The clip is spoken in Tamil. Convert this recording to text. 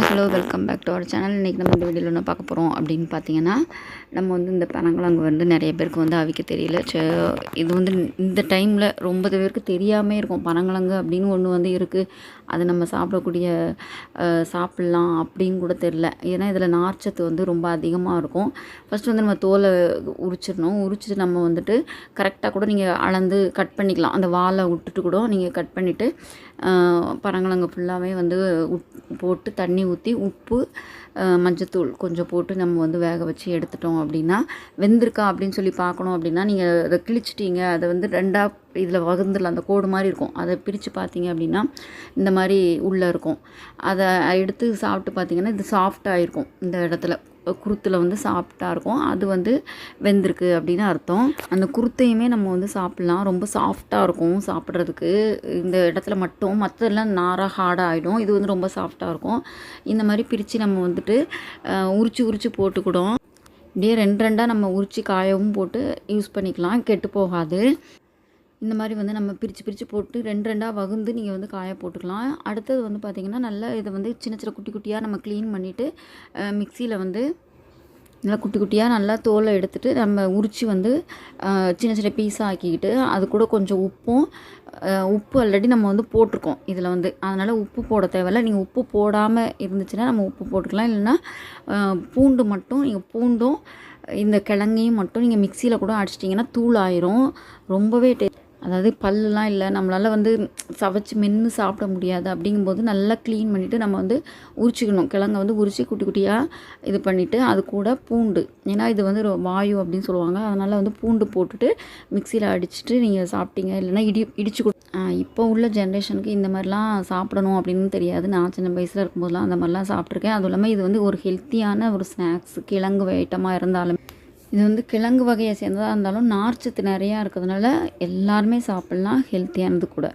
Hi hello welcome back to our channel. இன்றைக்கி நம்ம இந்த வீடியோவில் என்ன பார்க்க போகிறோம் அப்படின்னு பார்த்தீங்கன்னா நம்ம வந்து இந்த பனங்கிழங்கு வந்து நிறைய பேருக்கு வந்து அவிக்க தெரியல. இது வந்து இந்த டைமில் ரொம்ப பேருக்கு தெரியாமல் இருக்கும். பனங்கிழங்கு அப்படின்னு ஒன்று வந்து இருக்குது அது நம்ம சாப்பிடக்கூடிய சாப்பிட்லாம் அப்படின்னு கூட தெரில ஏன்னா இதில் நார்ச்சத்து வந்து ரொம்ப அதிகமாக இருக்கும். ஃபஸ்ட்டு வந்து நம்ம தோலை உரிச்சிடணும். உரிச்சிட்டு நம்ம வந்துட்டு கரெக்டாக கூட நீங்கள் அளந்து கட் பண்ணிக்கலாம். அந்த வாலை விட்டுட்டு கூட நீங்கள் கட் பண்ணிவிட்டு பனங்கிழங்கு ஃபுல்லாகவே வந்து போட்டு தண்ணி ஊற்றி உப்பு மஞ்சத்தூள் கொஞ்சம் போட்டு நம்ம வந்து வேக வச்சு எடுத்துட்டோம் அப்படின்னா வெந்திருக்கா அப்படின்னு சொல்லி பார்க்கணும் அப்படின்னா நீங்கள் அதை கிழிச்சிட்டிங்க. அதை வந்து ரெண்டாக இதில் வகுந்துல அந்த கோடு மாதிரி இருக்கும். அதை பிரித்து பார்த்தீங்க அப்படின்னா இந்த மாதிரி உள்ளே இருக்கும். அதை எடுத்து சாப்பிட்டு பார்த்தீங்கன்னா இது சாஃப்டாக இருக்கும் இந்த இடத்துல. குருத்தில் வந்து சாஃப்டாக இருக்கும். அது வந்து வெந்திருக்கு அப்படின்னு அர்த்தம். அந்த குருத்தையுமே நம்ம வந்து சாப்பிட்லாம். ரொம்ப சாஃப்டாக இருக்கும் சாப்பிட்றதுக்கு. இந்த இடத்துல மட்டும் மற்றதெல்லாம் நாராக ஹார்டாக ஆகிடும் இது வந்து ரொம்ப சாஃப்டாக இருக்கும். இந்த மாதிரி பிரித்து நம்ம வந்துட்டு உரிச்சு உரிச்சு போட்டுக்கிடும். இப்படியே ரெண்டு ரெண்டாக நம்ம உரித்து காயவும் போட்டு யூஸ் பண்ணிக்கலாம். கெட்டு போகாது. இந்த மாதிரி வந்து நம்ம பிரித்து பிரித்து போட்டு ரெண்டு ரெண்டாக வகுந்து நீங்கள் வந்து காய போட்டுக்கலாம். அடுத்தது வந்து பார்த்திங்கன்னா நல்லா இதை வந்து சின்ன சின்ன குட்டி குட்டியாக நம்ம க்ளீன் பண்ணிவிட்டு மிக்சியில் வந்து நல்லா குட்டி குட்டியாக நல்லா தோலை எடுத்துகிட்டு நம்ம உரித்து வந்து சின்ன சின்ன பீஸாக ஆக்கிக்கிட்டு அது கூட கொஞ்சம் உப்பும் உப்பு ஆல்ரெடி நம்ம வந்து போட்டிருக்கோம் இதில் வந்து. அதனால் உப்பு போட தேவையில்ல. நீங்கள் உப்பு போடாமல் இருந்துச்சுன்னா நம்ம உப்பு போட்டுக்கலாம். இல்லைன்னா பூண்டு மட்டும் நீங்கள் பூண்டும் இந்த கிழங்கையும் மட்டும் நீங்கள் மிக்சியில் கூட அடிச்சிட்டிங்கன்னா தூள் ஆயிரும். ரொம்பவே டே அதாவது பல்லுலாம் இல்லை நம்மளால் வந்து சவைச்சு மென்று சாப்பிட முடியாது அப்படிங்கும்போது நல்லா க்ளீன் பண்ணிவிட்டு நம்ம வந்து உரிச்சிக்கணும். கிழங்க வந்து உரித்து குட்டி குட்டியாக இது பண்ணிவிட்டு அது கூட பூண்டு. ஏன்னா இது வந்து வாயு அப்படின்னு சொல்லுவாங்க. அதனால் வந்து பூண்டு போட்டுட்டு மிக்சியில் அடிச்சுட்டு நீங்கள் சாப்பிட்டீங்க. இல்லைன்னா இடி இடிச்சு கொடு. இப்போ உள்ள ஜென்ரேஷனுக்கு இந்த மாதிரிலாம் சாப்பிடணும் அப்படின்னு தெரியாது. நான் சின்ன வயசில் இருக்கும்போதெல்லாம் அந்த மாதிரிலாம் சாப்பிட்ருக்கேன் அதுவும் இல்லாமல் இது வந்து ஒரு ஹெல்த்தியான ஒரு ஸ்நாக்ஸ் கிழங்கு ஐட்டமாக இருந்தாலும். இது வந்து கிழங்கு வகையை சேர்ந்ததாக இருந்தாலும் நார்ச்சத்து நிறையா இருக்கிறதுனால எல்லாருமே சாப்பிட்லாம் ஹெல்த்தியானது கூட.